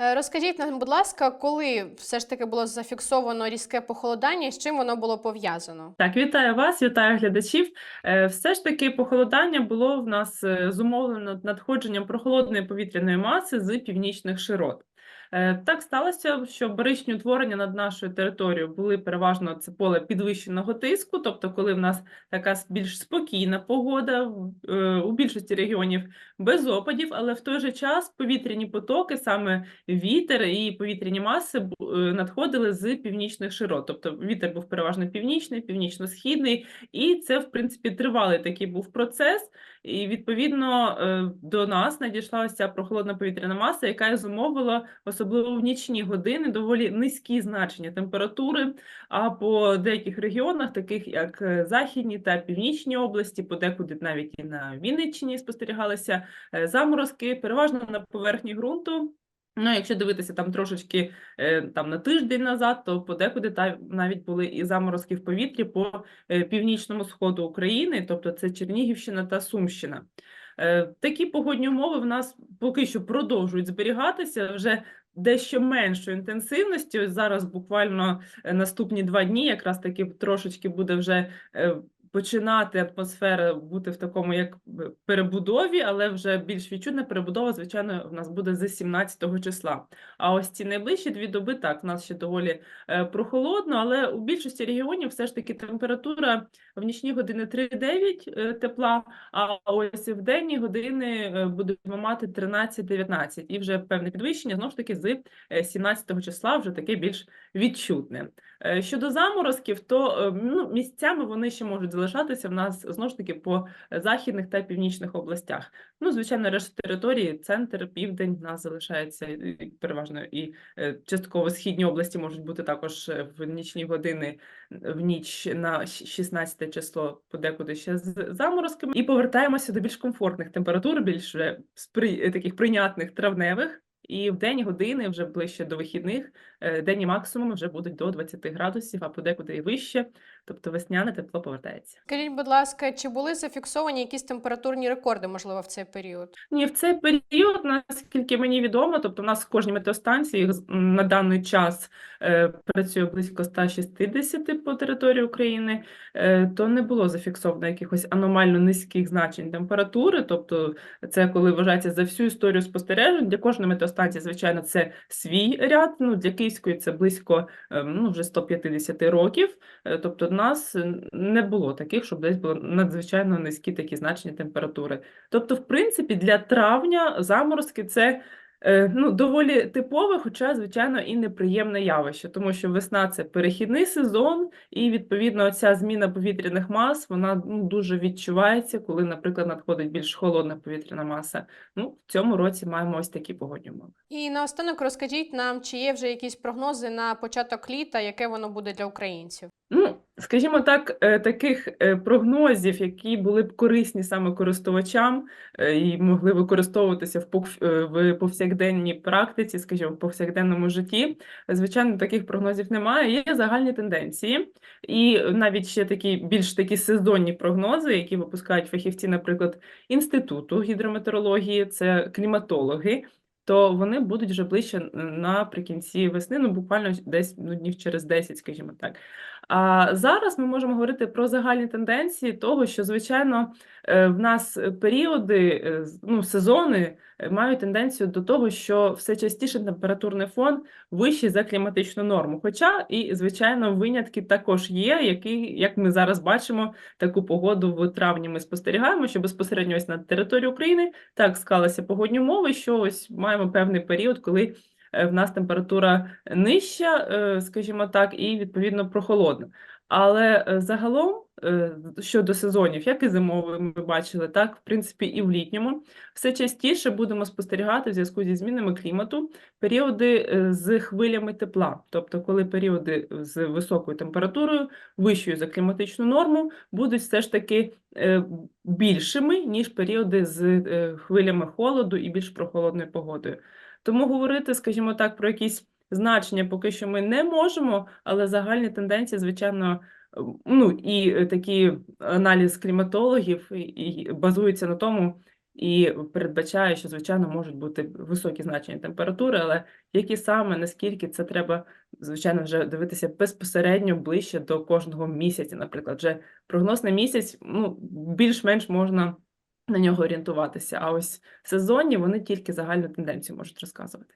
Е, Розкажіть нам, будь ласка, коли все ж таки було зафіксовано різке похолодання з чим воно було пов'язано? Так, вітаю вас, вітаю глядачів. Е, Все ж таки похолодання було в нас е, зумовлено надходженням прохолодної повітряної маси з північних широт. Е, Так сталося, що баричні утворення над нашою територією були переважно це поле підвищеного тиску, тобто, коли в нас така більш спокійна погода е, у більшості регіонів без опадів, але в той же час повітряні потоки, саме вітер і повітряні маси е, надходили з північних широт. Тобто вітер був переважно північний, північно-східний, і це, в принципі, тривалий такий був процес. І відповідно до нас надійшла ця прохолодна повітряна маса, яка зумовила, особливо в нічні години, доволі низькі значення температури. А по деяких регіонах, таких як е, західні та північні області, подекуди навіть і на Вінниччині спостерігалися е, заморозки, переважно на поверхні ґрунту. Ну, якщо дивитися там трошечки е, там на тиждень назад, то подекуди та навіть були і заморозки в повітрі по північному сходу України, тобто це Чернігівщина та Сумщина. Такі погодні умови в нас поки що продовжують зберігатися вже дещо меншою інтенсивністю. Зараз буквально е, наступні два дні якраз таки трошечки буде вже е, починати атмосфера бути в такому як перебудові, але вже більш відчутна перебудова, звичайно, в нас буде з 17 числа. А ось ці найближчі дві доби так, в нас ще доволі е, прохолодно, але у більшості регіонів все ж таки температура в нічні години 3-9 е, тепла, а ось в денні години е, будемо мати 13-19. І вже певне підвищення, знову ж таки, з е, 17 числа вже таке більш відчутне. Щодо заморозків, то ну, місцями вони ще можуть залишатися в нас знову ж таки по західних та північних областях. Ну, звичайно, решта території, центр, південь в нас залишається переважно і е, частково східні області можуть бути також е, в нічні години в ніч на щ- 16 число, подекуди ще з заморозками. І повертаємося до більш комфортних температур, більш спри... таких прийнятних травневих. І в день години вже ближче до вихідних, е, денні максимуми вже будуть до 20 градусів, а подекуди і вище. Тобто весняне тепло повертається. Скажіть, будь ласка, чи були зафіксовані якісь температурні рекорди, можливо, в цей період? Ні, в цей період, наскільки мені відомо, тобто в нас в кожній метеостанції на даний час е, працює близько 160 по території України, е, то не було зафіксовано якихось аномально низьких значень температури. Тобто, це коли вважається за всю історію спостережень. Для кожної метеостанції, звичайно, це свій ряд. Ну для Київської це близько е, ну, вже 150 років. Е, Тобто, нас не було таких, щоб десь було надзвичайно низькі такі значення температури. Тобто, в принципі, для травня заморозки це е, ну, доволі типове, хоча, звичайно, і неприємне явище, тому що весна це перехідний сезон, і відповідно ця зміна повітряних мас вона ну, дуже відчувається, коли, наприклад, надходить більш холодна повітряна маса. Ну, в цьому році маємо ось такі погодні умови. І наостанок розкажіть нам, чи є вже якісь прогнози на початок літа, яке воно буде для українців? Ну, скажімо так, е, таких е, прогнозів, які були б корисні саме користувачам е, і могли використовуватися в пов- в повсякденній практиці, скажімо, в повсякденному житті, звичайно, таких прогнозів немає. Є загальні тенденції, і навіть ще такі більш такі сезонні прогнози, які випускають фахівці, наприклад, Інституту гідрометеорології, це кліматологи. То вони будуть вже ближче наприкінці весни, ну буквально десь ну, днів через 10, скажімо так. А зараз ми можемо говорити про загальні тенденції того, що, звичайно, е, в нас періоди, е, ну, сезони е, мають тенденцію до того, що все частіше температурний фон вищий за кліматичну норму. Хоча і, звичайно, винятки також є, які, як ми зараз бачимо, таку погоду в травні ми спостерігаємо, що безпосередньо ось на території України так склалися погодні умови, що ось маємо певний період, коли е, в нас температура нижча, е, скажімо так, і відповідно прохолодна. Але е, загалом е, щодо сезонів, як і зимовий, ми бачили, так, в принципі, і в літньому, все частіше будемо спостерігати в зв'язку зі змінами клімату періоди е, з хвилями тепла. Тобто, коли періоди з високою температурою, вищою за кліматичну норму, будуть все ж таки більшими, ніж періоди з хвилями холоду і більш прохолодною погодою. Тому говорити, скажімо так, про якісь значення поки що ми не можемо, але загальні тенденції, звичайно, ну і е, такі аналіз кліматологів і, базуються на тому, і передбачає, що, звичайно, можуть бути високі значення температури, але які саме, наскільки це треба, звичайно, вже дивитися безпосередньо ближче до кожного місяця. Наприклад, вже прогноз на місяць, ну, більш-менш можна на нього орієнтуватися. А ось сезонні вони тільки загальну тенденцію можуть розказувати.